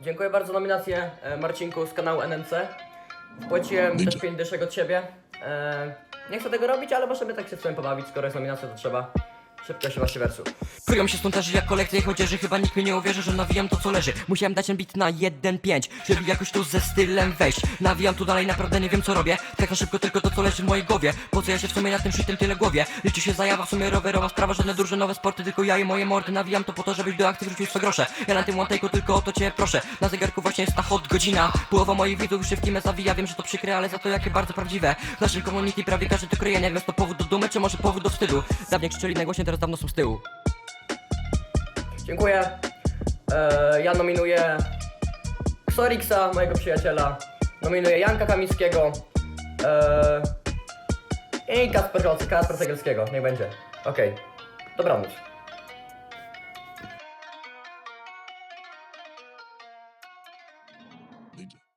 Dziękuję bardzo za nominację e, Marcinku z kanału NNC. Płaciłem też 5 dyszek od ciebie. E, nie chcę tego robić, ale możemy tak się z tym pobawić, skoro jest nominacja, to trzeba szybko się właśnie wersu. Kryją się stąd jak kolekcja ich odzieży Chyba nikt mi nie uwierzy, że nawijam to co leży. Musiałem dać ten beat na 1.5 Żeby jakoś tu ze stylem wejść. Nawijam tu dalej, naprawdę nie wiem co robię. Tak na szybko tylko to co leży w mojej głowie. Po co ja się w sumie na tym shitem tyle głowie? Liczy się zajawa, w sumie rowerowa sprawa Żadne duże nowe sporty, tylko ja i moje mordy. Nawijam to po to, żebyś do akcji wrzucił 100 grosze. Ja na tym take'u tylko o to cię proszę. Na zegarku właśnie jest ta hot godzina. Połowa moich widzów już się w kimę zawija Wiem, że to przykre, ale za to jakie bardzo prawdziwe. W naszym community prawie każdy to kryje Nie wiem, to powód do dumy, czy może powód do wstydu? Dawniej krzyczeli najgłośniej, teraz dawno są z tyłu Dziękuję. E, ja nominuję Xorixa, mojego przyjaciela. Nominuję Janka Kamińskiego. E, I Kasper, Kasper Cegielskiego. Niech będzie. Okej. Dobranoc.